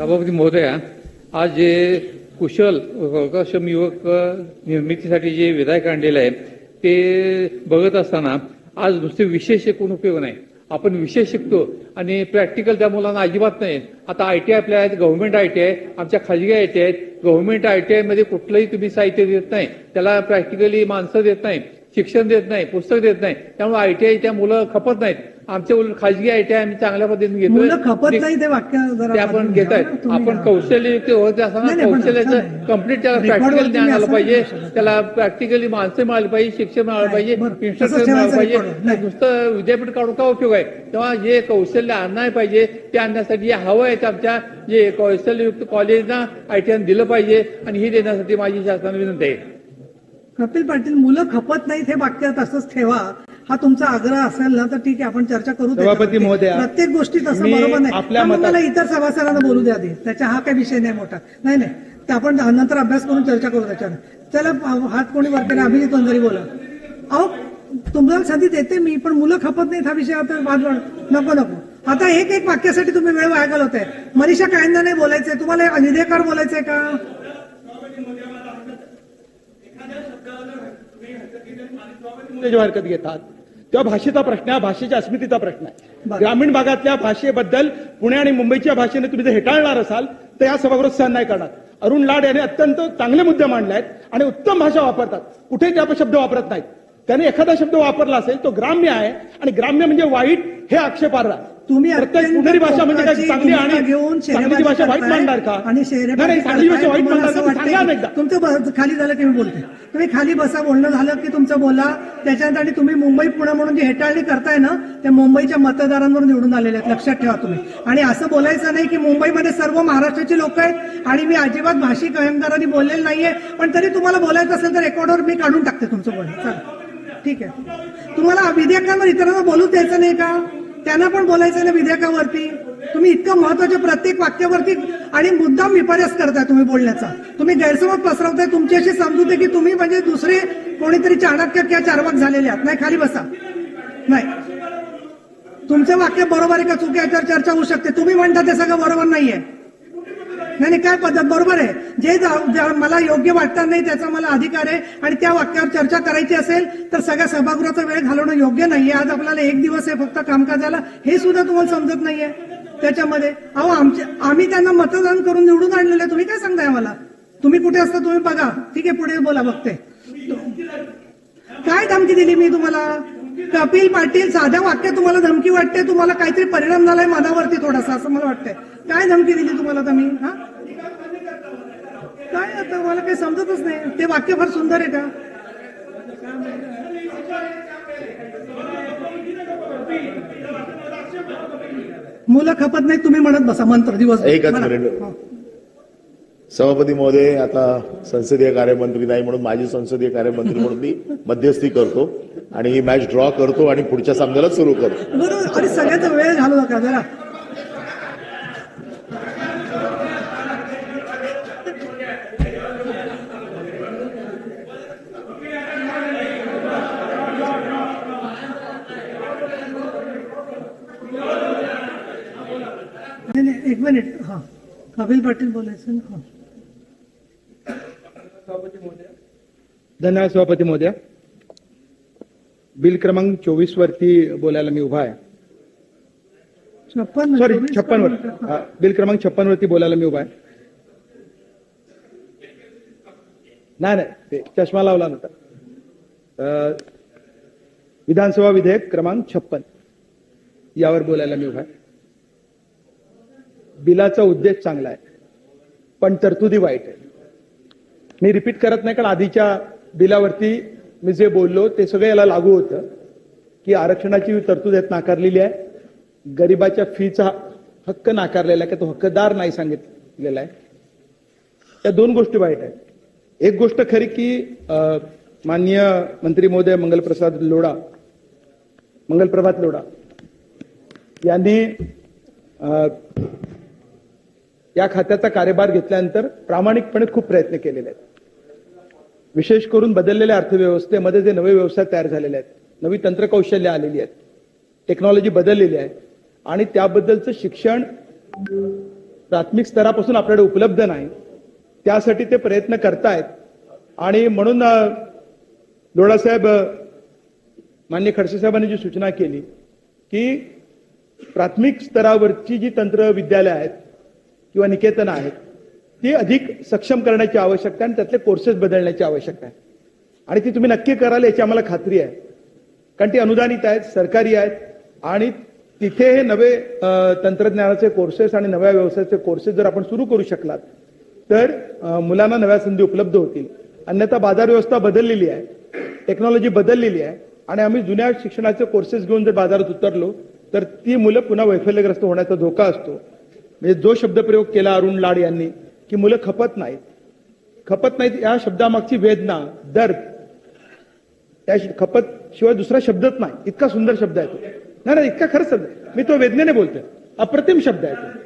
सभापती महोदया आज जे कुशल कर्कशम युवक निर्मितीसाठी जे विधायक आणलेलं आहे ते बघत असताना आज नुसते विशेष शिकून उपयोग नाही. आपण विशेष शिकतो आणि प्रॅक्टिकल त्या मुलांना अजिबात नाही. आता आय टी आपल्या आहेत गव्हर्नमेंट आय टी आहे आमच्या खाजगी आय टी आहेत. गव्हर्नमेंट आय टी आयमध्ये कुठलंही तुम्ही साहित्य देत नाही. त्याला प्रॅक्टिकली माणसं देत नाही शिक्षण देत नाही पुस्तक देत नाही. त्यामुळे आय टी त्या मुलं खपत नाहीत. आमच्या उलट खाजगी आयटीआय आम्ही चांगल्या पद्धतीने घेतोय नाही ते वाक्य आपण घेत आहेत आपण. कौशल्ययुक्त होत असताना कौशल्याचं. कंप्लीट त्याला प्रॅक्टिकल ज्ञान आलं पाहिजे. त्याला प्रॅक्टिकली माणसं मिळाली पाहिजे शिक्षण मिळालं पाहिजे तसंच मिळालं पाहिजे. नुसतं विद्यापीठ काढून काय उपयोग आहे तेव्हा जे कौशल्य आणायला पाहिजे ते आणण्यासाठी हवं आहे आमच्या जे कौशल्ययुक्त कॉलेजना आयटीआय दिलं पाहिजे आणि ही देण्यासाठी माझी शासनाला विनंती आहे कपिल पाटील मुलं खपत नाहीत हे वाक्य तसंच ठेवा हा तुमचा आग्रह असेल ना तर ठीक आहे आपण चर्चा करू सभापती. महोदया, प्रत्येक गोष्टीत असं मी बरोबर नाही. मतात- मला इतर सभासदांना बोलू द्या आधी. त्याच्या हा काही विषय नाही मोठा. नाही नाही. ते आपण नंतर अभ्यास करून चर्चा करू त्याच्यावर. चला हात कोणी वर केला अभिजित वंजारी बोला. अहो तुम्हाला संधी देते मी पण मुलं खपत नाहीत हा विषय. आता वाद वाढ- नको नको. आता एक एक वाक्यासाठी तुम्ही वेळ वाया घालवताय. मनीषा कायंदा नाही बोलायचंय. तुम्हाला विधेयकार बोलायचंय का? हरकत घेतात. तेव्हा भाषेचा प्रश्न आहे भाषेच्या अस्मितेचा प्रश्न आहे. ग्रामीण भागातल्या भाषेबद्दल पुणे आणि मुंबईच्या भाषेने तुम्ही जर हेटाळणार असाल तर या सभागृहात सहन नाही करणार अरुण लाड यांनी अत्यंत चांगले मुद्दे मांडले आहेत आणि उत्तम भाषा वापरतात कुठे ते शब्द वापरत नाहीत त्याने एखादा शब्द वापरला असेल तो ग्राम्य आहे आणि ग्राम्य म्हणजे वाईट हे आक्षेपार्ह. तुम्ही पुणेरी भाषा म्हणजे काय? चांगली आणि घेऊन चांगली भाषा वाईट मांडणार का? आणि चांगली भाषा वाईट मांडणार तुमचं खाली झालं की मी बोलते. तुम्ही खाली बसा बोलणं झालं की तुमचं बोला. त्याच्यानंतर आणि तुम्ही मुंबई पुणे म्हणून जी हेटाळणी करताय ना ते मुंबईच्या मतदारांवर निवडून आलेले आहेत. लक्षात ठेवा तुम्ही. आणि असं बोलायचं नाही की मुंबईमध्ये सर्व महाराष्ट्राची लोक आहेत आणि मी अजिबात भाषिक अहंकाराने बोललेलं नाहीये. पण तरी तुम्हाला बोलायचं असेल तर रेकॉर्डवर मी काढून टाकते तुमचं बोलणं. चला. ठीक आहे. तुम्हाला विधेयकांवर इतरांना बोलू द्यायचं नाही का? त्यांना पण बोलायचं ना विधेयकावरती. तुम्ही इतकं महत्त्वाच्या प्रत्येक वाक्यावरती आणि मुद्दाम विपर्यास करताय तुम्ही बोलण्याचा. तुम्ही गैरसमज पसरवताय तुमची अशी समजूत की तुम्ही म्हणजे दुसरे कोणीतरी चाणक्य किंवा चारवाक झालेले आहात. नाही खाली बसा. नाही. तुमचं वाक्य बरोबर आहे का चुकी याच्यावर चर्चा होऊ शकते. तुम्ही म्हणता ते सगळं बरोबर नाहीये. नाही नाही, काय पद्धत? बरोबर आहे. जे मला योग्य वाटणार नाही त्याचा मला अधिकार आहे आणि त्या वाक्यावर चर्चा करायची असेल तर सगळ्या सभागृहाचा वेळ घालवणं योग्य नाहीये. आज आपल्याला एक दिवस आहे फक्त कामकाजाला. हे सुद्धा तुम्हाला समजत नाहीये त्याच्यामध्ये. अहो आमच्या आम्ही त्यांना मतदान करून निवडून आणलेलं तुम्ही काय सांगताय मला तुम्ही कुठे असता तुम्ही बघा. ठीक आहे पुढे बोला बघते. काय धमकी दिली मी तुम्हाला? कपिल पाटील साध्या वाक्यात तुम्हाला धमकी वाटते तुम्हाला काहीतरी परिणाम झालाय मनावरती थोडासा असं मला वाटतंय. काय धमकी दिली तुम्हाला तुम्ही हा? काय आता मला काही समजतच नाही. ते वाक्य फार सुंदर आहे का? मुलं खपत नाही तुम्ही म्हणत बसा मंत्र दिवस. एकच मिनिट. सभापती महोदय आता संसदीय कार्यमंत्री नाही म्हणून माझी संसदीय कार्यमंत्री म्हणून मी मध्यस्थी करतो आणि ही मॅच ड्रॉ करतो आणि पुढच्या सामन्याला सुरू करतो. बरोबर. आणि सगळ्याचा वेळ घालू नका जरा. एक मिनिट हा. कपिल पाटील बोलायचं ना हा. धन्यवाद सभापती महोदया. बिल क्रमांक चोवीस वरती बोलायला मी उभा आहे. छप्पन सॉरी छप्पन वर. हा, बिल क्रमांक छप्पन वरती बोलायला मी उभा आहे. नाही नाही ते चष्मा लावला नव्हता. अ, विधानसभा विधेयक क्रमांक छप्पन. यावर बोलायला मी उभा आहे. बिलाचा उद्देश चांगला आहे. पण तरतुदी वाईट आहे. मी रिपीट करत नाही कारण आधीच्या बिलावरती मी जे बोललो ते सगळं याला लागू होतं की आरक्षणाची तरतूद यात नाकारलेली आहे. गरिबाच्या फीचा हक्क नाकारलेला आहे की तो हक्कदार नाही सांगितलेला आहे. या दोन गोष्टी वाईट आहेत. एक गोष्ट खरी की माननीय मंत्री महोदय मंगलप्रसाद लोढा मंगलप्रभात लोढा यांनी या खात्याचा कार्यभार घेतल्यानंतर प्रामाणिकपणे खूप प्रयत्न केलेले आहेत. विशेष करून बदललेल्या अर्थव्यवस्थेमध्ये जे नवे व्यवसाय तयार झालेले आहेत नवी तंत्रकौशल्य आलेली आहेत टेक्नॉलॉजी बदललेली आहे आणि त्याबद्दलचं शिक्षण प्राथमिक स्तरापासून आपल्याकडे उपलब्ध नाही त्यासाठी ते प्रयत्न करतायत. आणि म्हणून लोडासाहेब मान्य खडसे साहेबांनी जी सूचना केली की प्राथमिक स्तरावरची जी तंत्र विद्यालय आहेत किंवा निकेतन आहेत ती अधिक सक्षम करण्याची आवश्यकता आणि त्यातले कोर्सेस बदलण्याची आवश्यकता आहे. आणि ती तुम्ही नक्की कराल याची आम्हाला खात्री आहे. कारण ती अनुदानित आहेत सरकारी आहेत आणि तिथे हे नवे तंत्रज्ञानाचे कोर्सेस आणि नव्या व्यवसायाचे कोर्सेस जर आपण सुरू करू शकलात तर मुलांना नव्या संधी उपलब्ध होतील. अन्यथा बाजार व्यवस्था बदललेली आहे टेक्नॉलॉजी बदललेली आहे आणि आम्ही जुन्या शिक्षणाचे कोर्सेस घेऊन जर बाजारात उतरलो तर ती मुलं पुन्हा वैफल्यग्रस्त होण्याचा धोका असतो. म्हणजे जो शब्दप्रयोग केला अरुण लाड यांनी की मुलं खपत नाहीत. खपत नाहीत या शब्दामागची वेदना दर्द त्या खपत शिवाय दुसरा शब्दच नाही. इतका सुंदर शब्द आहे तो. नाही नाही इतका खरंच शब्द मी तो वेदनेने बोलतोय. अप्रतिम शब्द आहे तो.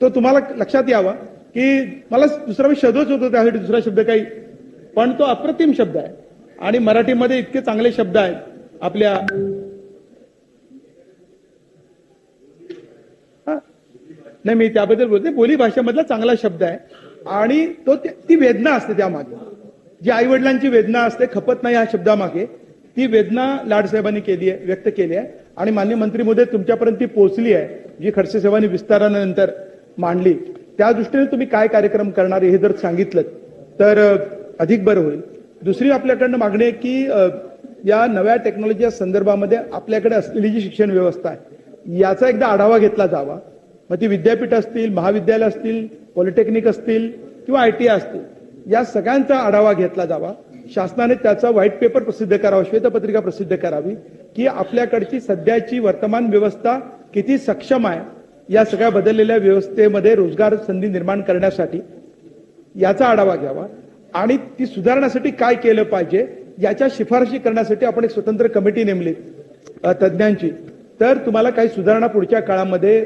तो तुम्हाला लक्षात यावा की मला दुसरा मी शोधच होतो त्यासाठी दुसरा शब्द काही पण तो अप्रतिम शब्द आहे. आणि मराठीमध्ये इतके चांगले शब्द आहेत आपल्या नाही मी त्याबद्दल बोलते. बोली भाषेमधला चांगला शब्द आहे. आणि तो ती वेदना असते त्यामागे. जी आई वडिलांची वेदना असते खपत नाही या शब्दामागे. ती वेदना लाडसाहेबांनी केली आहे व्यक्त केली आहे. आणि मान्य मंत्री तुमच्यापर्यंत ती पोहोचली आहे जी खडसे साहेबांनी विस्तारानंतर मांडली. त्या दृष्टीने तुम्ही काय कार्यक्रम करणार आहे हे जर सांगितलं तर अधिक बरं होईल. दुसरी आपल्याकडनं मागणी आहे की या नव्या टेक्नॉलॉजीच्या संदर्भामध्ये आपल्याकडे असलेली जी शिक्षण व्यवस्था आहे याचा एकदा आढावा घेतला जावा. मग ती विद्यापीठ असतील महाविद्यालय असतील पॉलिटेक्निक असतील किंवा आय टी असतील या सगळ्यांचा आढावा घेतला जावा. शासनाने त्याचा व्हाईट पेपर प्रसिद्ध करावा श्वेतपत्रिका प्रसिद्ध करावी की आपल्याकडची सध्याची वर्तमान व्यवस्था किती सक्षम आहे या सगळ्या बदललेल्या व्यवस्थेमध्ये रोजगार संधी निर्माण करण्यासाठी याचा आढावा घ्यावा. आणि ती सुधारण्यासाठी काय केलं पाहिजे याच्या शिफारशी करण्यासाठी आपण एक स्वतंत्र कमिटी नेमली तज्ज्ञांची. तर तुम्हाला काही सुधारणा पुढच्या काळामध्ये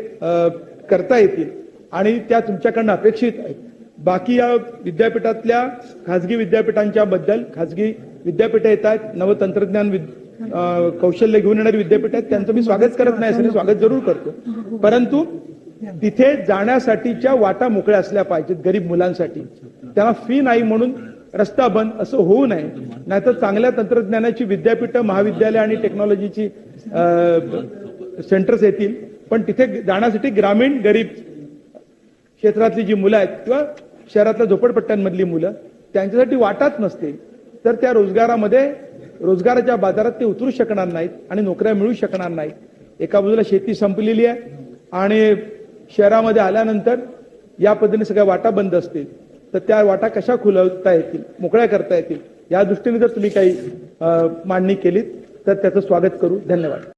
करता येतील आणि त्या तुमच्याकडनं अपेक्षित आहेत. बाकी या विद्यापीठातल्या खाजगी विद्यापीठांच्या बद्दल खाजगी विद्यापीठं येत आहेत नवतंत्रज्ञान विद- कौशल्य घेऊन येणारी विद्यापीठ आहेत त्यांचं मी स्वागत करत नाही असं स्वागत जरूर करतो. परंतु तिथे जाण्यासाठीच्या वाटा मोकळ्या असल्या पाहिजेत गरीब मुलांसाठी. त्यांना फी नाही म्हणून रस्ता बंद असं होऊ नये. नाहीतर चांगल्या तंत्रज्ञानाची विद्यापीठं महाविद्यालय आणि टेक्नॉलॉजीची सेंटर्स येतील. पण तिथे जाण्यासाठी ग्रामीण गरीब क्षेत्रातली जी मुलं आहेत किंवा शहरातल्या झोपडपट्ट्यांमधली मुलं त्यांच्यासाठी वाटाच नसते. तर त्या रोजगारामध्ये रोजगाराच्या बाजारात ते उतरू शकणार नाहीत आणि नोकऱ्या मिळू शकणार नाहीत. एका बाजूला शेती संपलेली आहे आणि शहरामध्ये आल्यानंतर या पद्धतीने सगळ्या वाटा बंद असतील. तर त्या वाटा कशा खुलवता येतील मोकळ्या करता येतील या दृष्टीने जर तुम्ही काही मांडणी केलीत तर त्याचं स्वागत करू. धन्यवाद.